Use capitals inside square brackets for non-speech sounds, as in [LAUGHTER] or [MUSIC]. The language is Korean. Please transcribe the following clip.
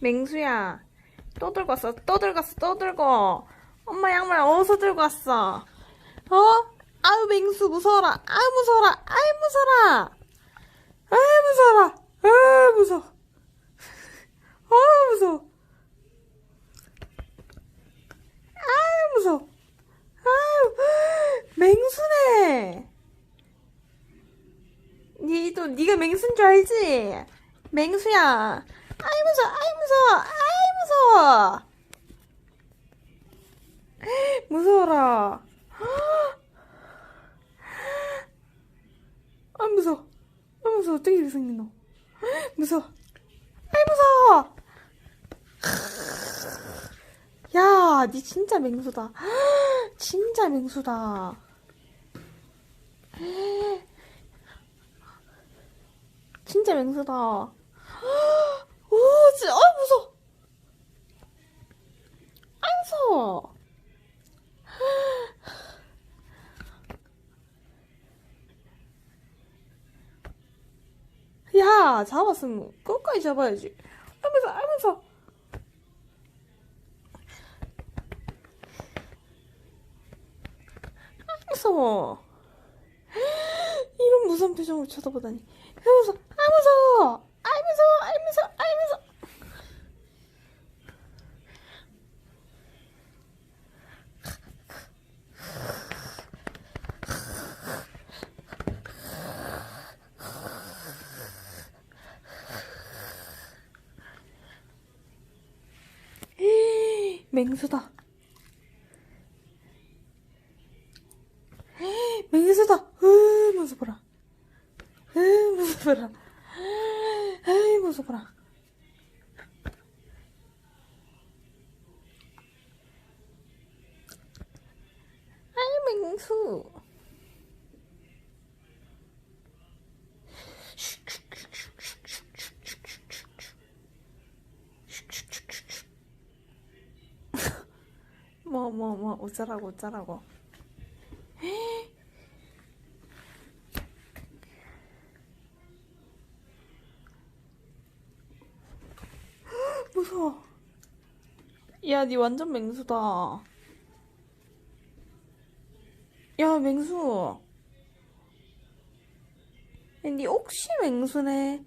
맹수야, 또 들고 왔어, 또 들고 왔어, 또 들고. 엄마 양말 어디서 들고 왔어? 어? 아유, 맹수 무서워라. 아유, 무서워라. 아유, 무서워라. 아유, 무서워라. 아유, 무서워. 아유, 무서워. 아유, 무서워. 아유, 맹수네. 니도 네가 맹수인 줄 알지? 맹수야. 아이 무서워, 아이 무서워, 아이 무서워. 무서워라. 아 무서워. 아 무서워. 어떻게 이렇게 생긴 너? 무서워. 아이 무서워. 야, 니 진짜 맹수다. 진짜 맹수다. 진짜 맹수다. 오, 진짜, 아, 무서워. 아, 무서워. 야, 잡았으면 끝까지 잡아야지. 아, 무서워, 아, 무서워. 아, 무서워. 이런 무서운 표정으로 쳐다보다니. 아, 무서워. 아, 무서워, 아, 무서워, 아, 무서워. 에이, 맹수다. 맹수다. 으, 무서워라. 으, 무서워라. 에이, 무서워라. 맹수. 뭐, 뭐, 뭐, 어쩌라고, 어쩌라고. [GASPS] 무서워. 야, 니 완전 맹수다. 야, 맹수. 야, 니 혹시 맹수네?